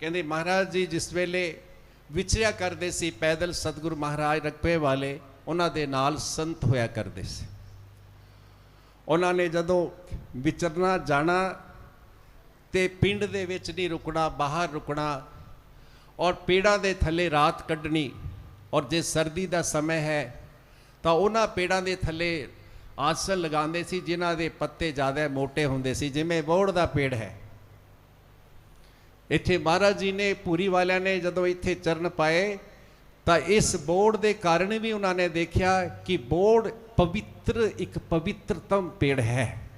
ਕਹਿੰਦੇ, ਮਹਾਰਾਜ ਜੀ, ਜਿਸ ਵੇਲੇ ਵਿਚਰਿਆ ਕਰਦੇ ਸੀ ਪੈਦਲ ਸਤਿਗੁਰੂ ਮਹਾਰਾਜ ਰਕਬੇ ਵਾਲੇ, ਉਹਨਾਂ ਦੇ ਨਾਲ ਸੰਤ ਹੋਇਆ ਕਰਦੇ ਸੀ। ਉਹਨਾਂ ਨੇ ਜਦੋਂ ਵਿਚਰਨਾ ਜਾਣਾ ਤੇ ਪਿੰਡ ਦੇ ਵਿੱਚ ਨਹੀਂ ਰੁਕਣਾ, ਬਾਹਰ ਰੁਕਣਾ ਔਰ ਪੇੜਾਂ ਦੇ ਥੱਲੇ ਰਾਤ ਕੱਢਣੀ ਔਰ ਜੇ ਸਰਦੀ ਦਾ ਸਮਾਂ ਹੈ, ਤਾਂ ਉਹਨਾਂ ਪੇੜਾਂ ਦੇ ਥੱਲੇ ਆਸਣ ਲਗਾਉਂਦੇ ਸੀ, ਜਿਨ੍ਹਾਂ ਦੇ ਪੱਤੇ ਜ਼ਿਆਦਾ ਮੋٹے ਹੁੰਦੇ ਸੀ, ਜਿਵੇਂ ਬੋੜ ਦਾ ਪੇੜ ਹੈ। ਇੱਥੇ ਮਹਾਰਾਜ ਜੀ ਨੇ ਪੂਰੀ ਵਾਲਿਆਂ ਨੇ ਜਦੋਂ ਇੱਥੇ ਚਰਨ ਪਾਏ, ਤਾਂ ਇਸ ਬੋਰਡ ਦੇ ਕਾਰਨ ਵੀ ਉਹਨਾਂ ਨੇ ਦੇਖਿਆ ਕਿ ਬੋਰਡ ਪਵਿੱਤਰ, ਇੱਕ ਪਵਿੱਤਰਤਮ ਪੇੜ ਹੈ।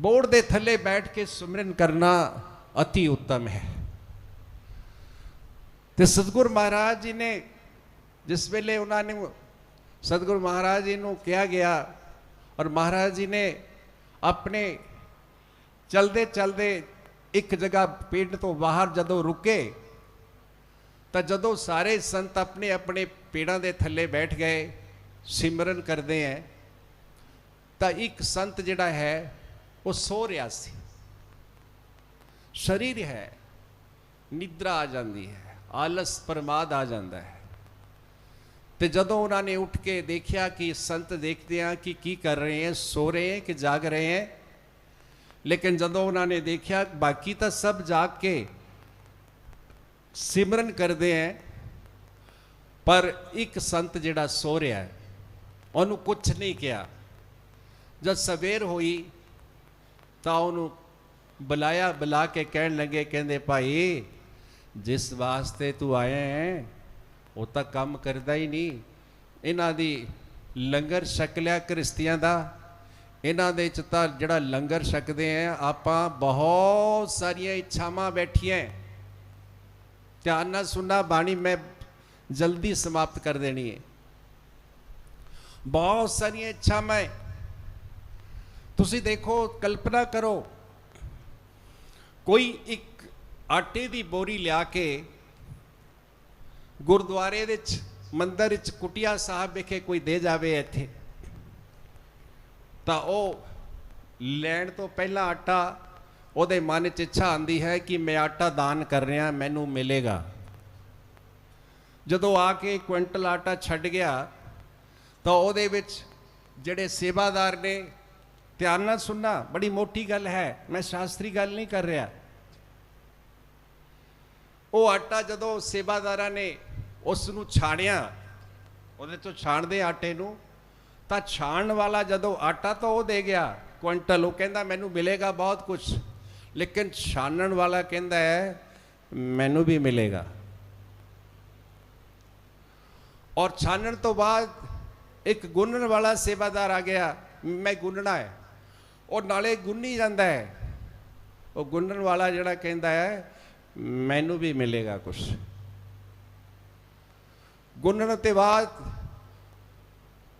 ਬੋਰਡ ਦੇ ਥੱਲੇ ਬੈਠ ਕੇ ਸਿਮਰਨ ਕਰਨਾ ਅਤੀ ਉੱਤਮ ਹੈ। ਤੇ ਸਤਿਗੁਰ ਮਹਾਰਾਜ ਜੀ ਨੇ ਜਿਸ ਵੇਲੇ ਉਹਨਾਂ ਨੇ, ਸਤਿਗੁਰ ਮਹਾਰਾਜ ਜੀ ਨੂੰ ਕਿਹਾ ਗਿਆ ਔਰ ਮਹਾਰਾਜ ਜੀ ਨੇ ਆਪਣੇ ਚਲਦੇ ਚਲਦੇ ਇੱਕ ਜਗ੍ਹਾ ਪਿੰਡ ਤੋਂ ਬਾਹਰ ਜਦੋਂ ਰੁਕੇ, ਤਾਂ ਜਦੋਂ ਸਾਰੇ ਸੰਤ ਆਪਣੇ ਆਪਣੇ ਪੇੜਾਂ ਦੇ ਥੱਲੇ ਬੈਠ ਗਏ, ਸਿਮਰਨ ਕਰਦੇ ਹੈ ਤਾਂ ਇੱਕ ਸੰਤ ਜਿਹੜਾ ਹੈ, ਉਹ ਸੋ ਰਿਹਾ ਸੀ। ਸਰੀਰ ਹੈ, ਨਿਦਰਾ ਆ ਜਾਂਦੀ ਹੈ, ਆਲਸ ਪਰਮਾਦ ਆ ਜਾਂਦਾ ਹੈ। ਤੇ ਜਦੋਂ ਉਹਨਾਂ ਨੇ ਉੱਠ ਕੇ ਦੇਖਿਆ ਕਿ ਸੰਤ ਦੇਖਦੇ ਆ ਕਿ ਕੀ ਕਰ ਰਹੇ ਹੈ ਸੋ ਰਹੇ ਹੈ ਕਿ ਜਾਗ ਰਹੇ ਹੈ ਲੇਕਿਨ ਜਦੋਂ ਉਹਨਾਂ ਨੇ ਦੇਖਿਆ, ਬਾਕੀ ਤਾਂ ਸਭ ਜਾਗ ਕੇ ਸਿਮਰਨ ਕਰਦੇ ਹੈ ਪਰ ਇੱਕ ਸੰਤ ਜਿਹੜਾ ਸੋ ਰਿਹਾ ਹੈ ਉਹਨੂੰ ਕੁਝ ਨਹੀਂ ਕਿਹਾ। ਜਦ ਸਵੇਰ ਹੋਈ, ਤਾਂ ਉਹਨੂੰ ਬੁਲਾਇਆ, ਬੁਲਾ ਕੇ ਕਹਿਣ ਲੱਗੇ, ਕਹਿੰਦੇ, ਭਾਈ, ਜਿਸ ਵਾਸਤੇ ਤੂੰ ਆਇਆ ਹੈ ਉਹ ਤਾਂ ਕੰਮ ਕਰਦਾ ਹੀ ਨਹੀਂ। ਇਹਨਾਂ ਦੀ ਲੰਗਰ ਛਕ ਲਿਆ ਕ੍ਰਿਸਤੀਆਂ ਦਾ ਇਹਨਾਂ ਦੇ ਚ ਤਾਂ ਜਿਹੜਾ ਲੰਗਰ ਛਕਦੇ ਆ, ਆਪਾਂ ਬਹੁਤ ਸਾਰੀਆਂ ਇੱਛਾਵਾਂ ਬੈਠੀਆਂ ਧਿਆਨ ਨਾਲ ਸੁਣਨਾ, ਬਾਣੀ ਮੈਂ ਜਲਦੀ ਸਮਾਪਤ ਕਰ ਦੇਣੀ ਹੈ ਬਹੁਤ ਸਾਰੀਆਂ ਇੱਛਾਵਾਂ ਹੈ ਤੁਸੀਂ ਦੇਖੋ, ਕਲਪਨਾ ਕਰੋ, ਕੋਈ ਇੱਕ ਆਟੇ ਦੀ ਬੋਰੀ ਲਿਆ ਕੇ ਗੁਰਦੁਆਰੇ ਦੇ ਵਿੱਚ, ਮੰਦਰ ਵਿੱਚ, ਕੁਟਿਆ ਸਾਹਿਬ ਵਿਖੇ ਕੋਈ ਦੇ ਜਾਵੇ ਇੱਥੇ। ਤਾਂ ਉਹ ਲੈਣ ਤੋਂ ਪਹਿਲਾਂ ਆਟਾ ਉਹਦੇ ਮਨ 'ਚ ਇੱਛਾ ਆਂਦੀ ਹੈ ਕਿ ਮੈਂ ਆਟਾ ਦਾਨ ਕਰ ਰਿਹਾ, ਮੈਨੂੰ ਮਿਲੇਗਾ। ਜਦੋਂ ਆ ਕੇ ਕੁਇੰਟਲ ਆਟਾ ਛੱਡ ਗਿਆ, ਤਾਂ ਉਹਦੇ ਵਿੱਚ ਜਿਹੜੇ ਸੇਵਾਦਾਰ ਨੇ, ਧਿਆਨ ਨਾਲ ਸੁਣਨਾ, ਬੜੀ ਮੋਟੀ ਗੱਲ ਹੈ, ਮੈਂ ਸ਼ਾਸਤਰੀ ਗੱਲ ਨਹੀਂ ਕਰ ਰਿਹਾ। ਉਹ ਆਟਾ ਜਦੋਂ ਸੇਵਾਦਾਰਾਂ ਨੇ ਉਸ ਨੂੰ ਛਾਣਿਆ, ਉਹਦੇ ਤੋਂ ਛਾਣਦੇ ਆਟੇ ਨੂੰ ਤਾਂ ਛਾਣਨ ਵਾਲਾ ਜਦੋਂ ਆਟਾ ਤਾਂ ਉਹ ਦੇ ਗਿਆ। ਕੁਇੰਟਲ ਉਹ ਕਹਿੰਦਾ, ਮੈਨੂੰ ਮਿਲੇਗਾ ਬਹੁਤ ਕੁਝ ਲੇਕਿਨ ਛਾਣਨ ਵਾਲਾ ਕਹਿੰਦਾ ਹੈ, ਮੈਨੂੰ ਵੀ ਮਿਲੇਗਾ। ਔਰ ਛਾਣਨ ਤੋਂ ਬਾਅਦ ਇੱਕ ਗੁੰਨਣ ਵਾਲਾ ਸੇਵਾਦਾਰ ਆ ਗਿਆ, ਮੈਂ ਗੁੰਨਣਾ ਹੈ। ਉਹ ਨਾਲੇ ਗੁੰਨੀ ਜਾਂਦਾ ਹੈ। ਉਹ ਗੁੰਨਣ ਵਾਲਾ ਜਿਹੜਾ ਕਹਿੰਦਾ ਹੈ, ਮੈਨੂੰ ਵੀ ਮਿਲੇਗਾ ਕੁਝ ਗੁੰਨਣ ਤੇ ਬਾਅਦ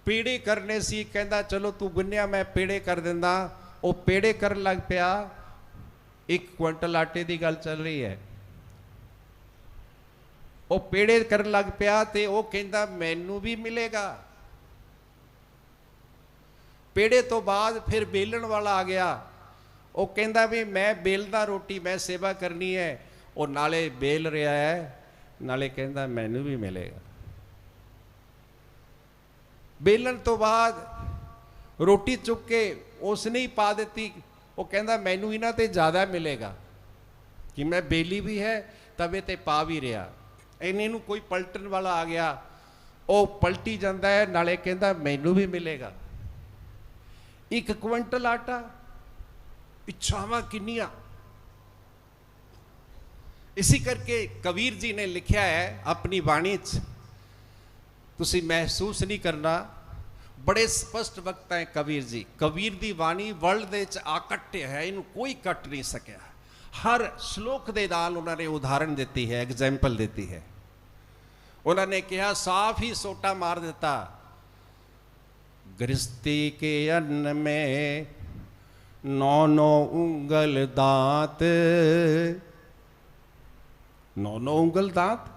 ਪੀੜੇ ਕਰਨੇ ਸੀ, ਕਹਿੰਦਾ, ਚਲੋ ਤੂੰ ਗੁੰਨਿਆ, ਮੈਂ ਪੀੜੇ ਕਰ ਦਿੰਦਾ। ਉਹ ਪੀੜੇ ਕਰਨ ਲੱਗ ਪਿਆ। ਇੱਕ ਕੁਇੰਟਲ ਆਟੇ ਦੀ ਗੱਲ ਚੱਲ ਰਹੀ ਹੈ। ਉਹ ਪੇੜੇ ਕਰਨ ਲੱਗ ਪਿਆ ਤੇ ਉਹ ਕਹਿੰਦਾ, ਮੈਨੂੰ ਵੀ ਮਿਲੇਗਾ। ਪੇੜੇ ਤੋਂ ਬਾਅਦ ਫਿਰ ਬੇਲਣ ਵਾਲਾ ਆ ਗਿਆ। ਉਹ ਕਹਿੰਦਾ ਵੀ, ਮੈਂ ਬੇਲਦਾ ਰੋਟੀ, ਮੈਂ ਸੇਵਾ ਕਰਨੀ ਹੈ। ਉਹ ਨਾਲੇ ਬੇਲ ਰਿਹਾ ਹੈ। ਨਾਲੇ ਕਹਿੰਦਾ, ਮੈਨੂੰ ਵੀ ਮਿਲੇਗਾ। ਬੇਲਣ ਤੋਂ ਬਾਅਦ ਰੋਟੀ ਚੁੱਕ ਕੇ ਉਸ ਨੇ ਹੀ ਪਾ ਦਿੱਤੀ। ਉਹ ਕਹਿੰਦਾ, ਮੈਨੂੰ ਇਹਨਾਂ ਤੇ ਜ਼ਿਆਦਾ ਮਿਲੇਗਾ ਕਿ ਮੈਂ ਬੇਲੀ ਵੀ ਹੈ, ਤਵੇ ਤੇ ਪਾ ਵੀ ਰਿਹਾ। ਇਹਨੇ ਨੂੰ ਕੋਈ ਪਲਟਣ ਵਾਲਾ ਆ ਗਿਆ। ਉਹ ਪਲਟੀ ਜਾਂਦਾ ਹੈ, ਨਾਲੇ ਕਹਿੰਦਾ, ਮੈਨੂੰ ਵੀ ਮਿਲੇਗਾ। ਇੱਕ ਕੁਇੰਟਲ ਆਟਾ, ਇੱਛਾਵਾਂ ਕਿੰਨੀਆਂ। ਇਸੇ ਕਰਕੇ ਕਬੀਰ ਜੀ ਨੇ ਲਿਖਿਆ ਹੈ ਆਪਣੀ ਬਾਣੀ 'ਚ ਤੁਸੀਂ ਮਹਿਸੂਸ ਨਹੀਂ ਕਰਨਾ ਬੜੇ ਸਪਸ਼ਟ ਵਕਤ ਹੈ ਕਬੀਰ ਜੀ ਕਬੀਰ ਦੀ ਬਾਣੀ ਵਰਲਡ ਦੇ ਵਿੱਚ ਆ ਕੱਟਿਆ ਹੈ ਇਹਨੂੰ ਕੋਈ ਕੱਟ ਨਹੀਂ ਸਕਿਆ ਹਰ ਸ਼ਲੋਕ ਦੇ ਨਾਲ ਉਹਨਾਂ ਨੇ ਉਦਾਹਰਣ ਦਿੱਤੀ ਹੈ ਐਗਜ਼ਾਮਪਲ ਦਿੱਤੀ ਹੈ ਉਹਨਾਂ ਨੇ ਕਿਹਾ ਸਾਫ਼ ਹੀ ਸੋਟਾ ਮਾਰ ਦਿੱਤਾ गृहस्थी के अन्न में नौ नौ उंगल दांत नौ नौ उंगल दांत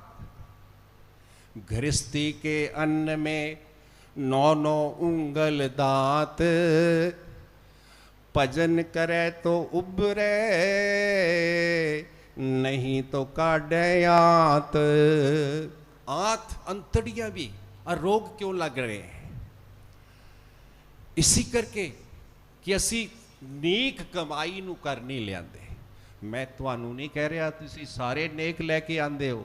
गृहस्थी के अन्न में नौ नौ उंगल दांत भजन करे तो उबरे ਨਹੀਂ ਤੋ ਕਾਢੈ ਆਤ ਆਤ ਅੰਤੜੀਆਂ ਵੀ ਆ ਰੋਗ ਕਿਉਂ ਲੱਗ ਰਹੇ ਹੈ ਇਸੇ ਕਰਕੇ ਕਿ ਅਸੀਂ ਨੇਕ ਕਮਾਈ ਨੂੰ ਕਰ ਨਹੀਂ ਲਿਆਂਦੇ ਮੈਂ ਤੁਹਾਨੂੰ ਨਹੀਂ ਕਹਿ ਰਿਹਾ ਤੁਸੀਂ ਸਾਰੇ ਨੇਕ ਲੈ ਕੇ ਆਂਦੇ ਹੋ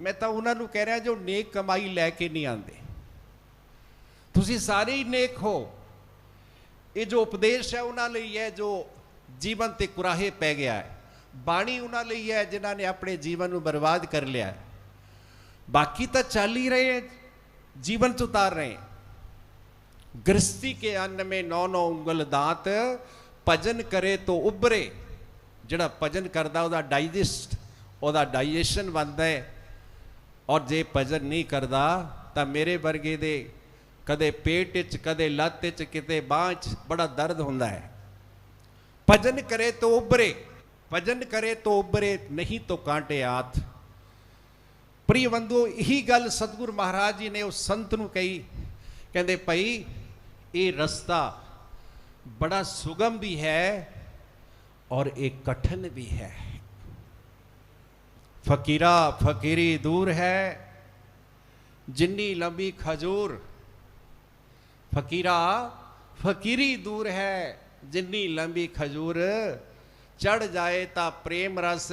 ਮੈਂ ਤਾਂ ਉਹਨਾਂ ਨੂੰ ਕਹਿ ਰਿਹਾ ਜੋ ਨੇਕ ਕਮਾਈ ਲੈ ਕੇ ਨਹੀਂ ਆਂਦੇ ਤੁਸੀਂ ਸਾਰੇ ਹੀ ਨੇਕ ਹੋ। ਇਹ ਜੋ ਉਪਦੇਸ਼ ਹੈ ਉਹਨਾਂ ਲਈ ਹੈ, ਜੋ ਜੀਵਨ ਤੇ ਕੁਰਾਹੇ ਪੈ ਗਿਆ ਹੈ। ਬਾਣੀ ਉਹਨਾਂ ਲਈ ਹੈ, ਜਿਨ੍ਹਾਂ ਨੇ ਆਪਣੇ ਜੀਵਨ ਨੂੰ ਬਰਬਾਦ ਕਰ ਲਿਆ ਹੈ। ਬਾਕੀ ਤਾਂ ਚੱਲ ਹੀ ਰਹੇ ਹੈ, ਜੀਵਨ ਚ ਉਤਾਰ ਰਹੇ ਹੈ। ਗ੍ਰਸਤੀ ਕੇ ਅੰਨ ਮੇ ਨੌ ਨੌ ਉਂਗਲ ਦਾਤ, ਭਜਨ ਕਰੇ ਤੋ ਉਬਰੇ ਜਿਹੜਾ ਭਜਨ ਕਰਦਾ, ਉਹਦਾ ਡਾਈਜੈਸਟ, ਉਹਦਾ ਡਾਈਜੈਸ਼ਨ ਬਣਦਾ ਹੈ। ਔਰ ਜੇ ਭਜਨ ਨਹੀਂ ਕਰਦਾ, ਤਾਂ ਮੇਰੇ ਵਰਗੇ ਦੇ ਕਦੇ ਪੇਟ 'ਚ ਕਦੇ ਲੱਤ 'ਚ ਕਿਤੇ ਬਾਂਹ 'ਚ ਬੜਾ ਦਰਦ ਹੁੰਦਾ ਹੈ। ਭਜਨ ਕਰੇ ਤੋ ਉਬਰੇ ਭਜਨ ਕਰੇ ਤੋ ਉਬਰੇ ਨਹੀਂ ਤੋ ਕਾਂਟੇ ਆਤ ਪ੍ਰਿय ਬੰਧੂ, ਇਹੀ ਗੱਲ ਸਤਿਗੁਰ ਮਹਾਰਾਜ ਜੀ ਨੇ ਉਸ ਸੰਤ ਨੂੰ ਕਹੀ। ਕਹਿੰਦੇ, ਭਾਈ, ਇਹ ਰਸਤਾ ਬੜਾ ਸੁਗਮ ਵੀ ਹੈ ਔਰ ਇਹ ਕਠਨ ਵੀ ਹੈ। ਫਕੀਰਾ ਫਕੀਰੀ ਦੂਰ ਹੈ, ਜਿੰਨੀ ਲੰਬੀ ਖਜੂਰ, ਫਕੀਰਾ ਫਕੀਰੀ ਦੂਰ ਹੈ, ਜਿੰਨੀ ਲੰਬੀ ਖਜੂਰ ਚੜ ਜਾਏ ਤਾਂ ਪ੍ਰੇਮ ਰਸ,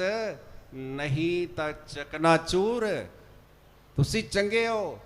ਨਹੀਂ ਤਾਂ ਚਕਨਾਚੂਰ। ਤੁਸੀਂ ਚੰਗੇ ਹੋ